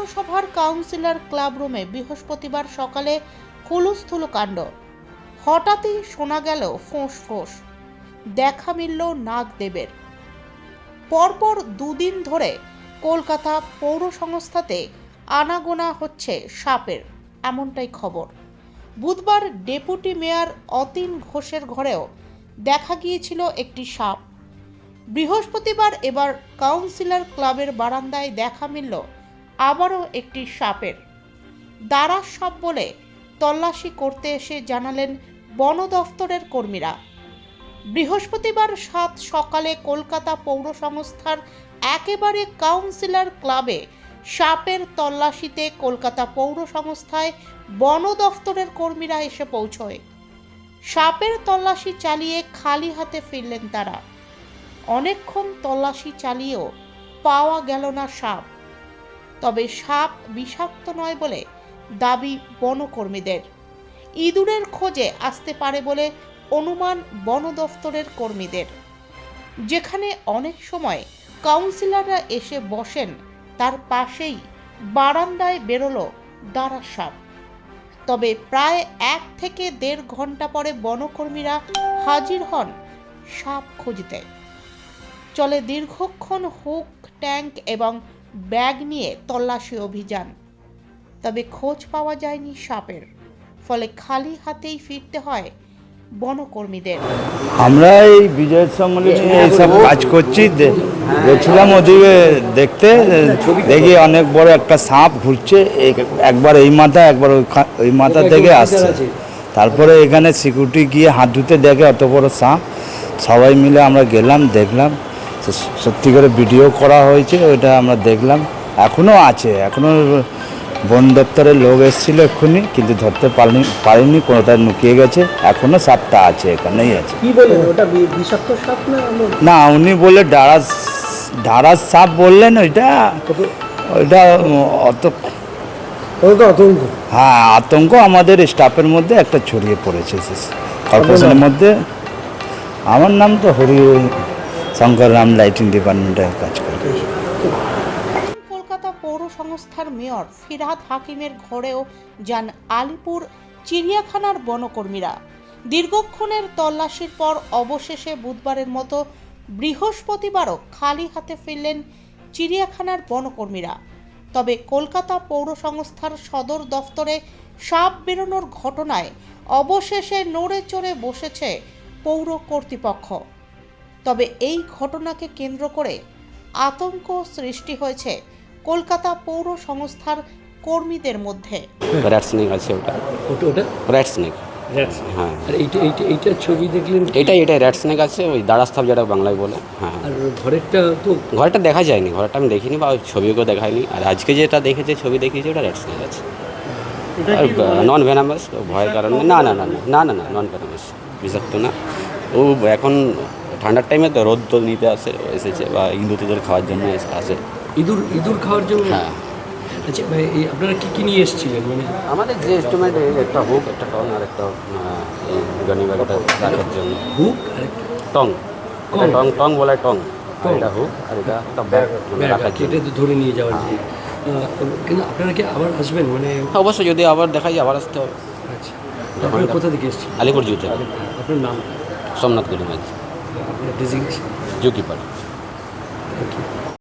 পৌরসভার councillor club রুমে বৃহস্পতিবার সকালে হুলুস্থুলু কাণ্ড। হঠাৎই শোনা গেল ফোঁস ফোঁস। দেখা মিলল নাগদেবের। পরপর দুদিন ধরে কলকাতা পৌর সংস্থাতে আনাগোনা হচ্ছে সাপের, এমনটাই খবর। বুধবার ডেপুটি মেয়র অতীন ঘোষের ঘরেও দেখা গিয়েছিল একটি সাপ। বৃহস্পতিবার এবার কাউন্সিলর ক্লাবের বারান্দায় দেখা মিলল আবারও একটি সাপের। দারাস সাপ বলে তল্লাশি করতে এসে জানালেন বন দফতরের কর্মীরা। বৃহস্পতিবার সাত সকালে কলকাতা পৌর সংস্থার একেবারে কাউন্সিলর ক্লাবে সাপের তল্লাশিতে কলকাতা পৌর সংস্থায় বন দফতরের কর্মীরা এসে পৌঁছয়। সাপের তল্লাশি চালিয়ে খালি হাতে ফিরলেন তারা। অনেকক্ষণ তল্লাশি চালিয়েও পাওয়া গেল না সাপ। তবে সাপ বিষাক্ত নয় বলে দাবি বনকর্মীদের। ইঁদুরের খোঁজে আসতে পারে বলে অনুমান বন দফতরের কর্মীদের। যেখানে অনেক সময় কাউন্সিলররা এসে বসেন, তার পাশেই বারান্দায় বেরোলো দাঁড়া সাপ। তবে প্রায় এক থেকে দেড় ঘণ্টা পরে বনকর্মীরা হাজির হন সাপ খুঁজতে। চলে দীর্ঘক্ষণ হুক, ট্যাঙ্ক এবং ব্যাগ নিয়ে তল্লাশি অভিযান। তবে খোঁজ পাওয়া যায়নি সাপের। ফলে খালি হাতেই ফিরতে হয় বনকর্মীদের। আমরা এই বিজয় সম্মেলনে এইসব কাজ করছি গেছিলাম ওদিকে দেখতে দেখি অনেক বড় একটা সাপ ঘুরছে একবার এই মাথা একবার ওই ওই মাথা থেকে আসছে। তারপরে এখানে সিকিউরিটি গিয়ে হাত ধুতে দেখে অত বড় সাপ। সবাই মিলে আমরা গেলাম দেখলাম। সত্যি করে ভিডিও করা হয়েছে ওইটা আমরা দেখলাম। এখনও আছে এখনও বন দপ্তরের লোক এসেছিল এক্ষুনি কিন্তু ধরতে পারেনি পারেনি কোনোটায় লুকিয়ে গেছে। এখনও সাপটা আছে এখানেই আছে। কি বললেন? ওটা বিষাক্ত সাপ না না উনি বলে ডারাস ডারাস সাপ বললেন ওইটা ওইটা অত আতঙ্ক। হ্যাঁ আতঙ্ক আমাদের স্টাফের মধ্যে একটা ছড়িয়ে পড়েছে কর্পোরেশনের মধ্যে। আমার নাম তো হরি শঙ্কর রাম লাইটিং ডিপার্টমেন্টে কাজ করি। কলকাতা পৌর সংস্থার মেয়র ফিরহাদ হাকিমের ঘরেও যান আলিপুর চিড়িয়াখানার বনকর্মীরা। দীর্ঘক্ষণের তল্লাশির পর অবশেষে বুধবারের মতো বৃহস্পতিবারও খালি হাতে ফিরলেন চিড়িয়াখানার বনকর্মীরা। তবে কলকাতা পৌর সংস্থার সদর দফতরে সাপ বেরোনোর ঘটনায় অবশেষে নড়ে চড়ে বসেছে পৌর কর্তৃপক্ষ। তবে এই ঘটনাকে কেন্দ্র করে আতঙ্ক সৃষ্টি হয়েছে কলকাতা পৌর সংস্থার কর্মীদের মধ্যে। আছে ওটা। ওটা ওটা। হ্যাঁ। আর এইটা এইটা এইটার ছবি দেখলেন এটাই এটাই র্যাট স্নেক আছে ওই দাঁড়াস্থাপ যেটা বাংলায় বলে হ্যাঁ। আর ঘরেরটা তো ঘরটা দেখা যায়নি ঘরটা আমি দেখিনি বা দেখায়নি আর আজকে যেটা দেখেছে ছবি দেখিয়েছে ওটা আছে। নন ভেনামাস ভয়ের কারণে না না না না না না না নন ভেনামাস বিষাক্ত না। ও এখন ঠান্ডার টাইমে তো রোদ তো নিতে আসে এসেছে বা ইঁদুর খাওয়ার জন্য আসে। ইঁদুর ইঁদুর খাওয়ার জন্য? হ্যাঁ। আচ্ছা ভাই এই আপনারা কি কি নিয়ে এসেছিলেন? মানে আমাদের যে এস্টিমেট একটা হুক একটা টং আর একটা গনি ব্যাগটা রাখার জন্য। হুক আর একটা? টং। এটা টং। টং বলে টং। আর এটা হুক আর এটা একটা ব্যাগ মানে রাখার জন্য। কেটে তো ধরে নিয়ে যাওয়ার জন্য আহ, কিন্তু আপনারা কি আবার আসবেন? মানে হ্যাঁ, অবশ্যই যদি আবার দেখা যায় আবার আসতে হবে। আচ্ছা। আপনারা কোথা থেকে এসেছিলেন? আলিপুর জু থেকে আপনার নাম? সোমনাথ গরিমাজ ডিজিজ যোগীপাড়া থ্যাংক